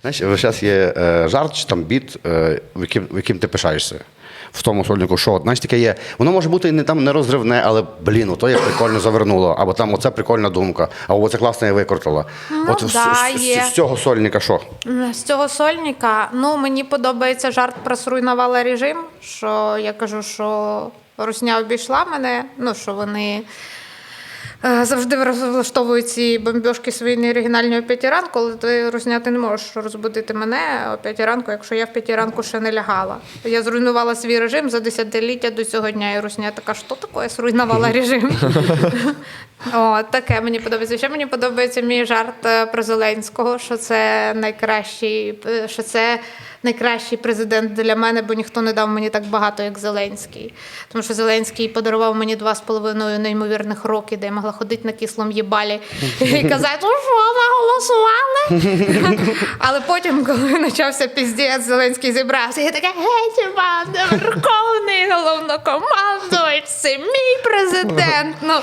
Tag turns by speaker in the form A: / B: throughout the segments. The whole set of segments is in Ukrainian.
A: Знаєш, час є е, жарт чи там біт, е, в яким, в яким ти пишаєшся. В тому сольнику, що знаєш, таке є. Воно може бути не там не розривне, але блін, ото я прикольно завернуло, або там оце прикольна думка, або оце класно я викрутила. от з,
B: да,
A: з- з-
B: є.
A: з цього сольника що?
B: З цього сольника, ну мені подобається жарт про зруйнувала режим. Що я кажу, що Русня обійшла мене, ну що вони. Е, Завжди влаштовують ці бомбьошки свої неоригінальні о п'ятій ранку, але ти Русня, ти не можеш розбудити мене о п'ятій ранку, якщо я в п'ятій ранку ще не лягала. Я зруйнувала свій режим за десятиліття до цього дня, і Русня така, що таке зруйнувала режим? О, таке мені подобається. Ще мені подобається мій жарт е, про Зеленського, що це найкращий, е, що це найкращий президент для мене, бо ніхто не дав мені так багато, як Зеленський. Тому що Зеленський подарував мені два з половиною неймовірних роки, де я могла ходити на кислом їбалі і казати, ну що, наголосували? Але потім, коли почався піздець, Зеленський зібрався, я така, геть верховний головнокомандувач, це мій президент. Ну,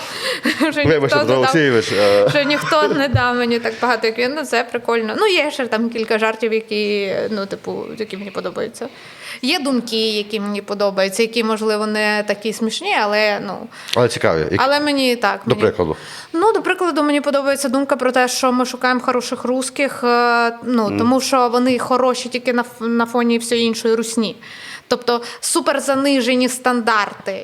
B: вже
A: Вибачте,
B: ніхто не дав-
A: е,
B: що ніхто не дав мені так багато, як він. Ну це прикольно. Ну є ще там кілька жартів, які ну, типу, які мені подобаються. Є думки, які мені подобаються, які можливо не такі смішні, але ну
A: Але цікаві.
B: Але мені так.
A: До
B: мені...
A: прикладу.
B: Ну, до прикладу, мені подобається думка про те, що ми шукаємо хороших русських, е, ну тому що вони хороші тільки на, на фоні всієї іншої русні. Тобто супер занижені стандарти.